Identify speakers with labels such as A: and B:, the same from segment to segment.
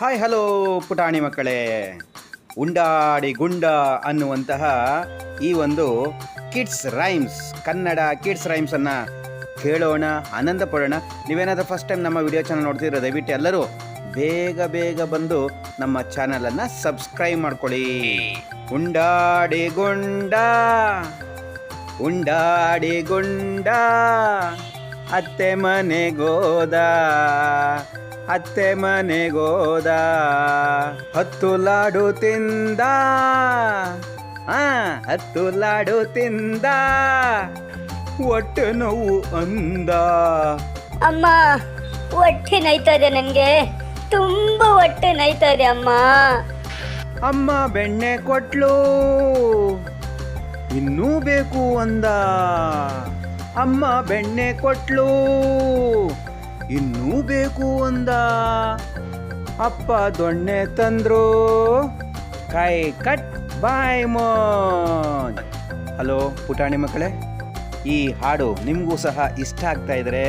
A: Hi hello ಪುಟಾಣಿ ಮಕ್ಕಳೇ. ಉಂಡಾಡಿ ಗುಂಡ ಅನ್ನುವಂತಹ ಈ ಒಂದು ಕಿಡ್ಸ್ ರೈಮ್ಸ್, ಕನ್ನಡ ಕಿಡ್ಸ್ ರೈಮ್ಸನ್ನು ಕೇಳೋಣ ಆನಂದ ಪಡೋಣ ನೀವೇನಾದರೂ ಫಸ್ಟ್ ಟೈಮ್ ನಮ್ಮ ವಿಡಿಯೋ ಚಾನಲ್ ನೋಡ್ತಿದ್ರೆ ದಯವಿಟ್ಟು ಎಲ್ಲರೂ ಬೇಗ ಬೇಗ ಬಂದು ನಮ್ಮ ಚಾನಲನ್ನು ಸಬ್ಸ್ಕ್ರೈಬ್ ಮಾಡ್ಕೊಳ್ಳಿ. ಉಂಡಾಡಿ ಗುಂಡ. ಉಂಡಾಡಿ ಗುಂಡ. ಅತ್ತೆ ಮನೆಗೋದ ಅತ್ತೆ ಮನೆಗೋದ ಹತ್ತು ಲಾಡು ತಿಂದ. ಆ ಹತ್ತು ಲಾಡು ತಿಂದ. ಒಟ್ಟು ನೋವು ಅಂದ.
B: ಅಮ್ಮ ಹೊಟ್ಟೆ ನೈತಾರೆ ಇದೆ ನನಗೆ. ತುಂಬ ಹೊಟ್ಟೆ ಇದೆ ಅಮ್ಮ.
A: ಅಮ್ಮ ಬೆಣ್ಣೆ ಕೊಟ್ಲು. ಇನ್ನೂ ಬೇಕು ಅಂದ. ಅಮ್ಮ ಬೆಣ್ಣೆ ಕೊಟ್ಲು. ಇನ್ನೂ ಬೇಕು ಅಂದ. ಅಪ್ಪ ದೊಣ್ಣೆ ತಂದ್ರು. ಕೈ ಕಟ್, ಬಾಯ್ ಮೋನ್ ಹಲೋ ಪುಟಾಣಿ ಮಕ್ಕಳೇ, ಈ ಹಾಡು ನಿಮಗೂ ಸಹ ಇಷ್ಟ ಆಗ್ತಾ ಇದ್ರೆ,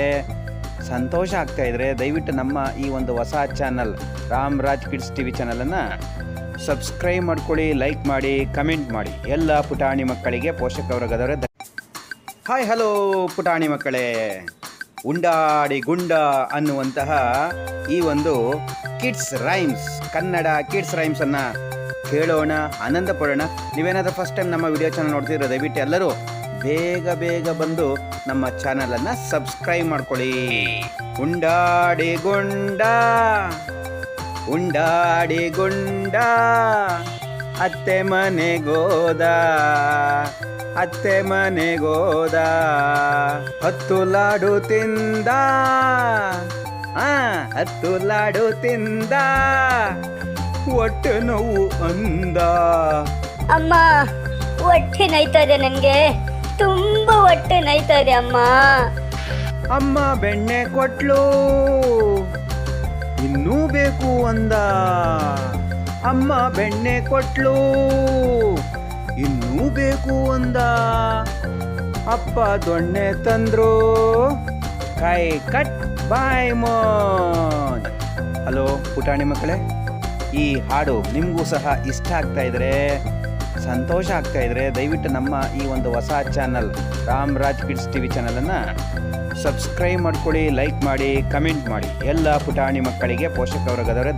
A: ಸಂತೋಷ ಆಗ್ತಾ ಇದ್ರೆ ದಯವಿಟ್ಟು ನಮ್ಮ ಈ ಒಂದು ಹೊಸ channel, Ram Raj kids T V ಚಾನಲನ್ನು ಸಬ್ಸ್ಕ್ರೈಬ್ ಮಾಡ್ಕೊಳ್ಳಿ, ಲೈಕ್ ಮಾಡಿ, ಕಮೆಂಟ್ ಮಾಡಿ. ಎಲ್ಲ ಪುಟಾಣಿ ಮಕ್ಕಳಿಗೆ ಪೋಷಕ ವರ್ಗದವರೇ ಹಾಯ್, ಹಲೋ ಪುಟಾಣಿ ಮಕ್ಕಳೇ. ಉಂಡಾಡಿ ಗುಂಡ ಅನ್ನುವಂತಹ ಈ ಒಂದು ಕಿಡ್ಸ್ ರೈಮ್ಸ್, ಕನ್ನಡ ಕಿಡ್ಸ್ ರೈಮ್ಸನ್ನು ಕೇಳೋಣ, ಆನಂದ ಪಡೋಣ. ನೀವೇನಾದರೂ ಫಸ್ಟ್ ಟೈಮ್ ನಮ್ಮ ವಿಡಿಯೋ ಚಾನಲ್ ನೋಡ್ತಿದ್ರೆ ದಯವಿಟ್ಟು ಎಲ್ಲರೂ ಬೇಗ ಬೇಗ ಬಂದು ನಮ್ಮ ಚಾನಲನ್ನು ಸಬ್ಸ್ಕ್ರೈಬ್ ಮಾಡ್ಕೊಳ್ಳಿ. ಉಂಡಾಡಿ ಗುಂಡ ಉಂಡಾಡಿ ಗುಂಡ, ಅತ್ತೆ ಮನೆಗೋದ ಅತ್ತೆ ಮನೆಗೋದ ಹತ್ತು ಲಾಡು ತಿಂದ. ಆ ಹತ್ತು ಲಾಡು ತಿಂದ. ಒಟ್ಟು ನೋವು ಅಂದ.
B: ಅಮ್ಮ ಹೊಟ್ಟೆ ನೈತಾ ಇದೆ ನನಗೆ. ತುಂಬ ಹೊಟ್ಟೆ ನೈತಾ ಇದೆ ಅಮ್ಮ.
A: ಅಮ್ಮ ಬೆಣ್ಣೆ ಕೊಟ್ಲು. ಇನ್ನೂ ಬೇಕು ಅಂದ. ಅಮ್ಮ ಬೆಣ್ಣೆ ಕೊಟ್ಲು. ಬೇಕು ಅಂದ. ಅಪ್ಪ ದೊಣ್ಣೆ ತಂದ್ರು. ಕೈ ಕಟ್, ಬಾಯ್ ಮೋನ್ ಹಲೋ, ಪುಟಾಣಿ ಮಕ್ಕಳೇ. ಈ ಹಾಡು ನಿಮಗೂ ಸಹ ಇಷ್ಟ ಆಗ್ತಾ ಇದ್ರೆ, ಸಂತೋಷ ಆಗ್ತಾ ಇದ್ರೆ, ದಯವಿಟ್ಟು ನಮ್ಮ ಈ ಒಂದು ಹೊಸ channel, Ram Raj kids T V ಚಾನಲನ್ನು ಸಬ್ಸ್ಕ್ರೈಬ್ ಮಾಡ್ಕೊಳ್ಳಿ, ಲೈಕ್ ಮಾಡಿ, ಕಮೆಂಟ್ ಮಾಡಿ. ಎಲ್ಲ ಪುಟಾಣಿ ಮಕ್ಕಳಿಗೆ ಪೋಷಕವರ್ಗದವರ